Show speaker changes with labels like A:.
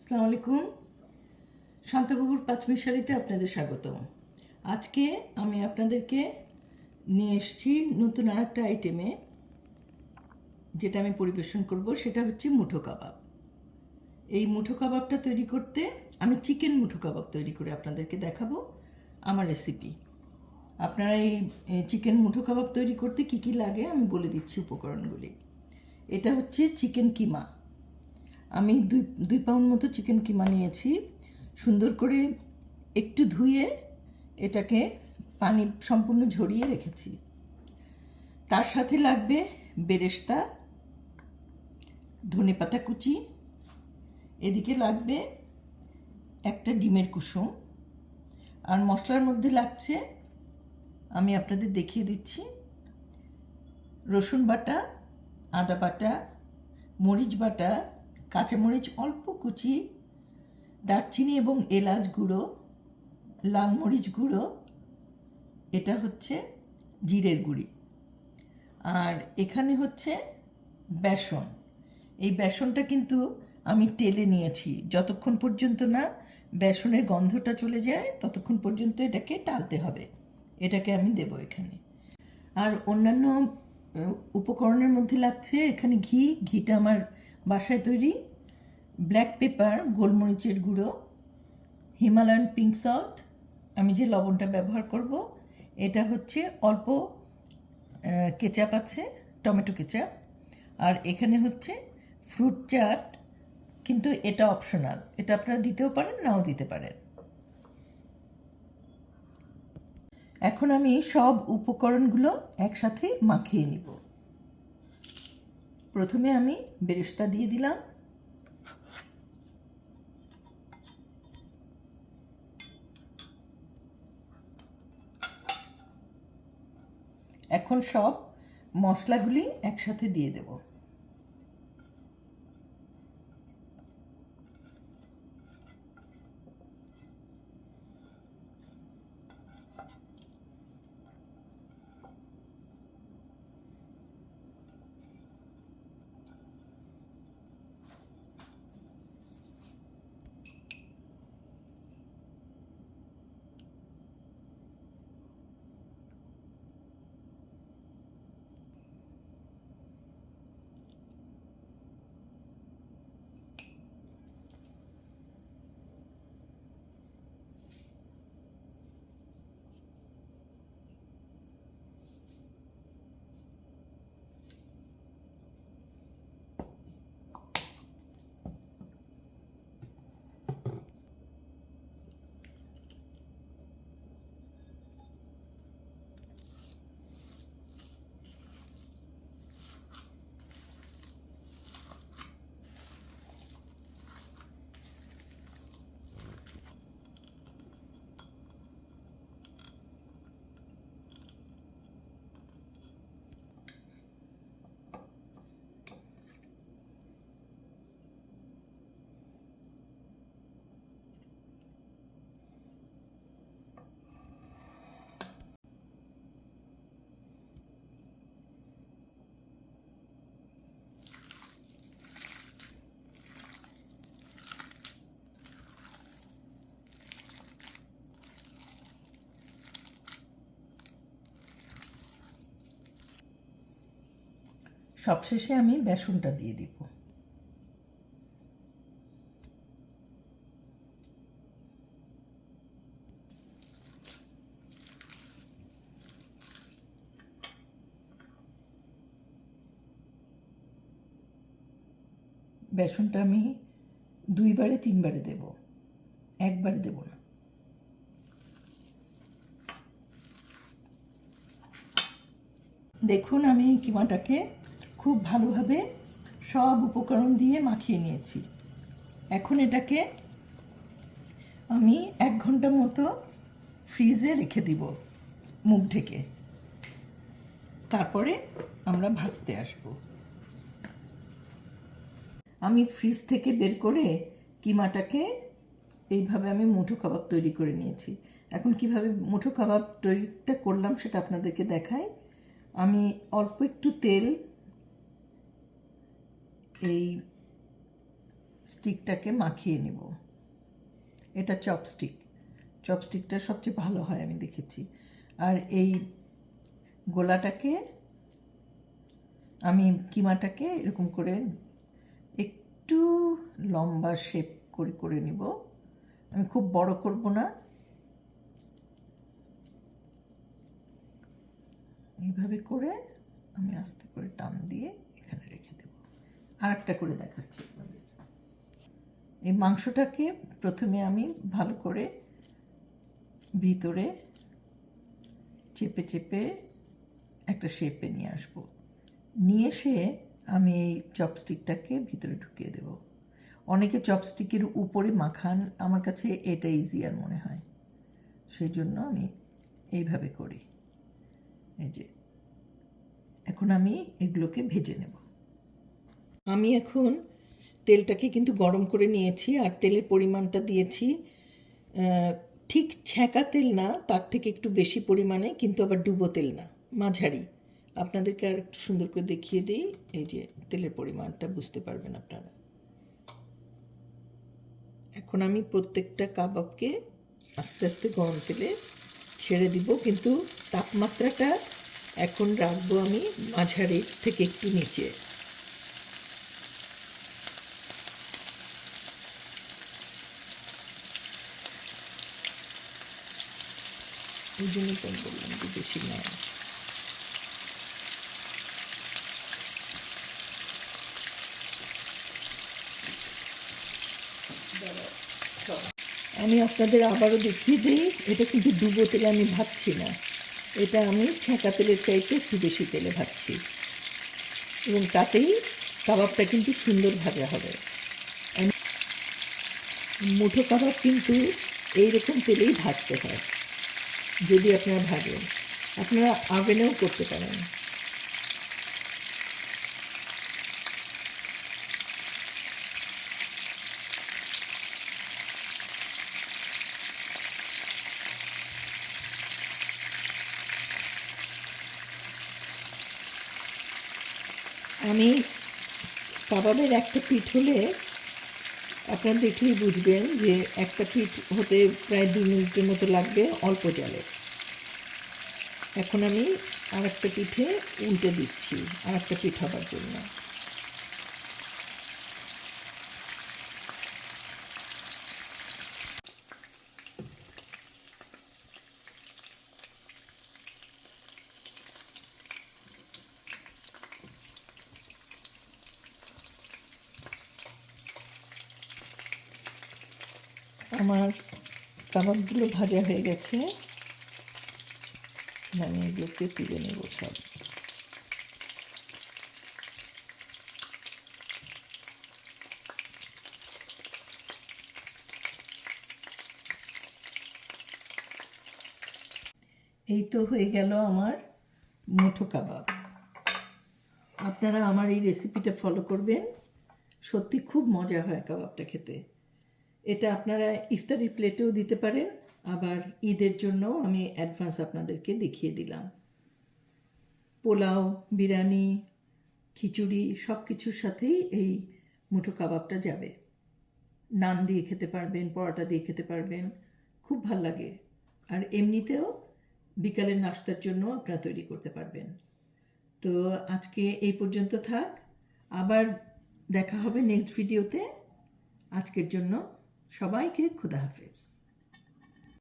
A: আসসালামু আলাইকুম। শান্তবাবুর পাঁচমিশালিতে আপনাদের স্বাগতম। আজকে আমি আপনাদেরকে নিয়ে এসেছি নতুন আর একটা আইটেমে যেটা আমি পরিবেশন করব, সেটা হচ্ছে মুঠো কাবাব। এই মুঠো কাবাবটা তৈরি করতে আমি চিকেন মুঠো কাবাব তৈরি করে আপনাদেরকে দেখাবো আমার রেসিপি আপনারা এই চিকেন মুঠো কাবাব তৈরি করতে কি কি লাগে আমি বলে দিচ্ছি উপকরণগুলি। এটা হচ্ছে চিকেন কিমা। আমি দুই দুই পাউন্ড মতো চিকেন কিমা নিয়েছি। সুন্দর করে একটু ধুয়ে এটাকে পানি সম্পূর্ণ ঝরিয়ে রেখেছি। তার সাথে লাগবে বেরেস্তা, ধনে পাতা কুচি, এদিকে লাগবে একটা ডিমের কুসুম। আর মশলার মধ্যে লাগছে, আমি আপনাদের দেখিয়ে দিচ্ছি, রসুন বাটা, আদা বাটা, মরিচ বাটা কাঁচামরিচ অল্প কুচি, দারচিনি এবং এলাচ গুঁড়ো, লাল মরিচ গুঁড়ো, এটা হচ্ছে জিরের গুঁড়ি। আর এখানে হচ্ছে বেসন। এই বেসনটা কিন্তু আমি টেলে নিয়েছি। যতক্ষণ পর্যন্ত না বেসনের গন্ধটা চলে যায়, ততক্ষণ পর্যন্ত এটাকে টালতে হবে। এটাকে আমি দেব এখানে। আর অন্যান্য উপকরণের মধ্যে লাগছে এখানে ঘি। ঘিটা আমার বাসায় তৈরি ব্ল্যাক পেপার গোলমরিচের গুঁড়ো হিমালয়ান পিঙ্ক সল্ট আমি যে লবণটা ব্যবহার করব, এটা হচ্ছে অল্প কেচাপ আছে টমেটো কেচাপ আর এখানে হচ্ছে ফ্রুট চাট কিন্তু এটা অপশনাল এটা আপনারা দিতেও পারেন, নাও দিতে পারেন। এখন আমি সব উপকরণগুলো একসাথে মাখিয়ে নিব। প্রথমে আমি বেরেস্তা দিয়ে দিলাম। এখন সব মশলাগুলি একসাথে দিয়ে দেব। সবশেষে আমি বেসনটা দিয়ে দিব। বেসনটা আমি দুইবারে, তিনবারে দেব। একবারে দেব না। দেখুন আমি কিমাটাকে খুব ভালোভাবে সব উপকরণ দিয়ে মাখিয়ে নিয়েছি। এখন এটাকে আমি এক ঘণ্টা মতো ফ্রিজে রেখে দিব মুখ ঢেকে। তারপরে আমরা ভাজতে আসব। আমি ফ্রিজ থেকে বের করে কিমাটাকে এইভাবে আমি মুঠো কাবাব তৈরি করে নিয়েছি। এখন কীভাবে মুঠো কাবাব তৈরিটা করলাম সেটা আপনাদেরকে দেখাই। আমি অল্প একটু তেল এই স্টিকটাকে মাখিয়ে নেব। এটা চপস্টিক চপস্টিকটা সবচেয়ে ভালো হয় আমি দেখেছি। আর এই গোলাটাকে আমি কিমাটাকে এরকম করে একটু লম্বা শেপ করে করে নিব। আমি খুব বড় করব না। এইভাবে করে আমি আস্তে করে টান দিয়ে এখানে রেখে আর একটা করে দেখাচ্ছি এই মাংসটাকে প্রথমে আমি ভালো করে ভিতরে চেপে চেপে একটা শেপে নিয়ে আসব। নিয়ে এসে আমি এই চপস্টিকটাকে ভিতরে ঢুকিয়ে দেব। অনেকে চপস্টিকের উপরে মাখান, আমার কাছে এটা ইজিয়ার মনে হয়। সেই জন্য আমি এইভাবে করি। এই যে, এখন আমি এগুলোকে ভেজে নেব। আমি এখন তেলটাকে কিন্তু গরম করে নিয়েছি আর তেলের পরিমাণটা দিয়েছি ঠিক ছ্যাঁকা তেল না, তার থেকে একটু বেশি পরিমাণে, কিন্তু আবার ডুবো তেল না, মাঝারি। আপনাদেরকে আর একটু সুন্দর করে দেখিয়ে দিই, এই যে তেলের পরিমাণটা, বুঝতে পারবেন আপনারা। এখন আমি প্রত্যেকটা কাবাবকে আস্তে আস্তে গরম তেলে ছেড়ে দিব, কিন্তু তাপমাত্রাটা এখন রাখব আমি মাঝারি থেকে একটু নিচে। এই জন্য বেশি নয়। আমি আপনাদের আবারও দেখিয়ে দিই, এটা কিন্তু ডুবো তেলে আমি ভাবছি না। এটা আমি ছ্যাঁকা তেলের চাইতে একটু বেশি তেলে ভাবছি এবং তাতেই কাবাবটা কিন্তু সুন্দর ভাজা হবে। মুঠো কাবাব কিন্তু এইরকম তেলেই ভাজতে হয়। যদি আপনারা ভাজেন আপনারা আভেনেও করতে পারেন। আমি কাবাবের একটা পিঠ হলে আপনারা দেখলেই বুঝবেন যে একটা পিঠ হতে প্রায় দু মিনিটের মতো লাগবে অল্প জলে। এখন আমি আর একটা পিঠে উল্টে দিচ্ছি আর একটা পিঠ হবার জন্য। আমার কাবাবগুলো ভাজা হয়ে গেছে। আমি এগুলোকে তুলে নেব সব। এই তো হয়ে গেল আমার মুঠো কাবাব। আপনারা আমার এই রেসিপিটা ফলো করবেন। সত্যি খুব মজা হয় কাবাবটা খেতে। এটা আপনারা ইফতারি প্লেটেও দিতে পারেন, আবার ঈদের জন্য আমি অ্যাডভান্স আপনাদেরকে দেখিয়ে দিলাম। পোলাও, বিরিয়ানি, খিচুড়ি সব কিছুর সাথেই এই মুঠো কাবাবটা যাবে। নান দিয়ে খেতে পারবেন, পরোটা দিয়ে খেতে পারবেন, খুব ভালো লাগে। আর এমনিতেও বিকালের নাস্তার জন্য আপনারা তৈরি করতে পারবেন। তো আজকে এই পর্যন্ত থাক, আবার দেখা হবে নেক্সট ভিডিওতে আজকের জন্য সবাইকে খুদা হাফেজ।